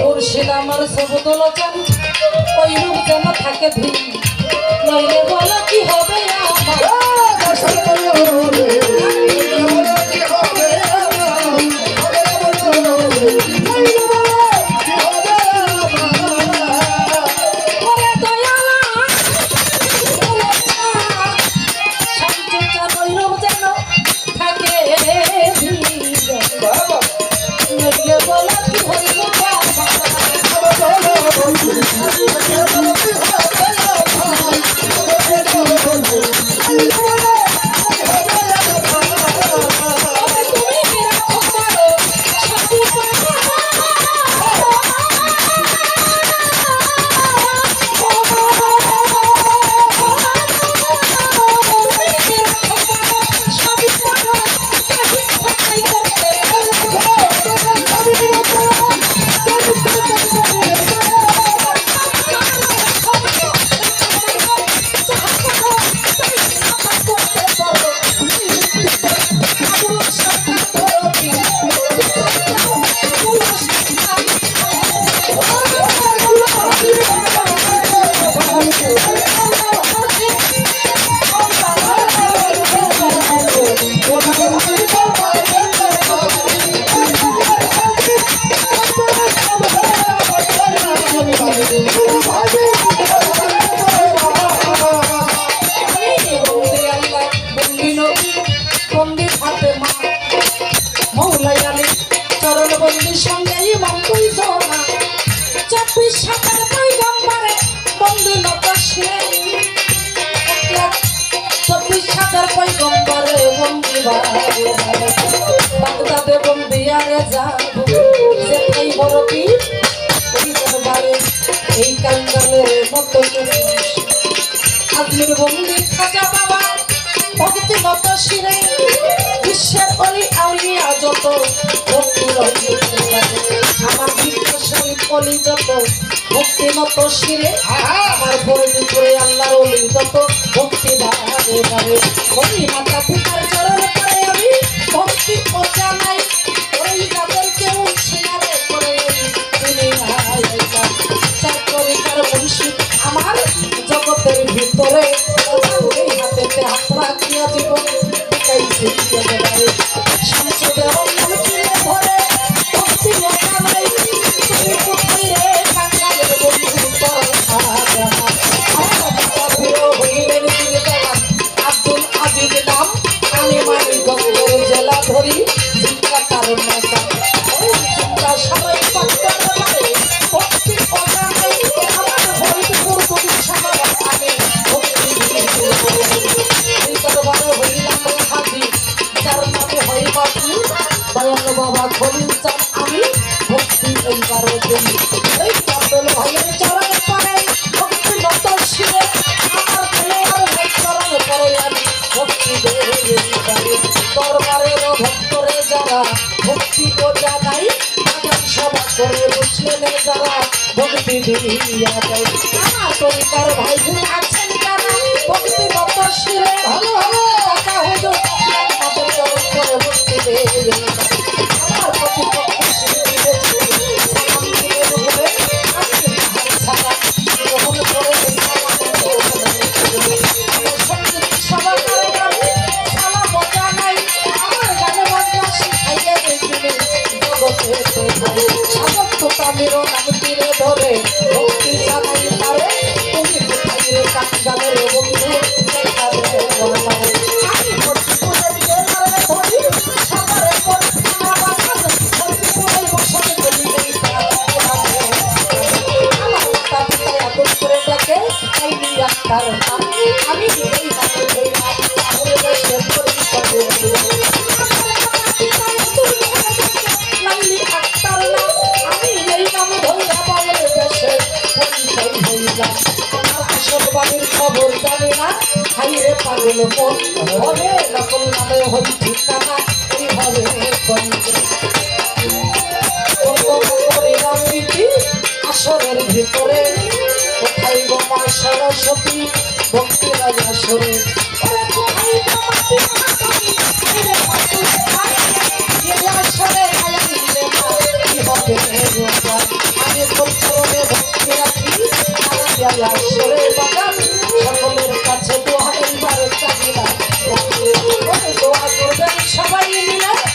মুর্শিদ আমার সবুদল চান ওই যেন থাকে সাতার পৈগম্বরে বন্দি বাগদাদে বন্দি আরে যাব। যেটাই বড় কি এই দরবারে এই কাঙ্গালের মতো আজমির বন্দি খাজা বাবা, ভক্তি মত শিরে, বিশ্বের অলি আউলিয়া যত ভক্তি বিশ্বসী অলি যত ভক্তি মত শিরে আমার বলি করে আল্লাহর অলি যত ভক্তি বাড়ে বাড়ে মাতা পিতার চরণ করে আমি ভক্তি ও জানাই ওই যাদের কেউ ছিনারে করে চাকরিকার আমার জগতের ভিতরে। হাতেতে হাত রাখিয়া জীবন কাইছে বাবা খলিল আমি ভক্তি এই আব্দুল ভাইয়ের চরণ পরে, ভক্তি নত শিরে, আমার ভাই ভক্তি দরবারের ভক্তরে যারা ভক্তি ও জানাই সভা করে মুসলিমের যারা ভক্তি দিয়া যায় আমার তরিকার ভাই আছেন ভক্তি নত শিরে, ভালো ভালো টাকা হুজুর তামিরও নাম তীরে ধরে, ভক্তি জানাই পারে তুমি কোথায় রে কাঙ্গালের বন্ধু? দেখা দে বলবারে। আমি ভক্তিপুরের পাগল মন হবে? নকল নামে হই ঠিকানা করিলাম রীতি আসরের ভিতর সরস্বতী ভক্তি রাজা সরে ওরে কোথায়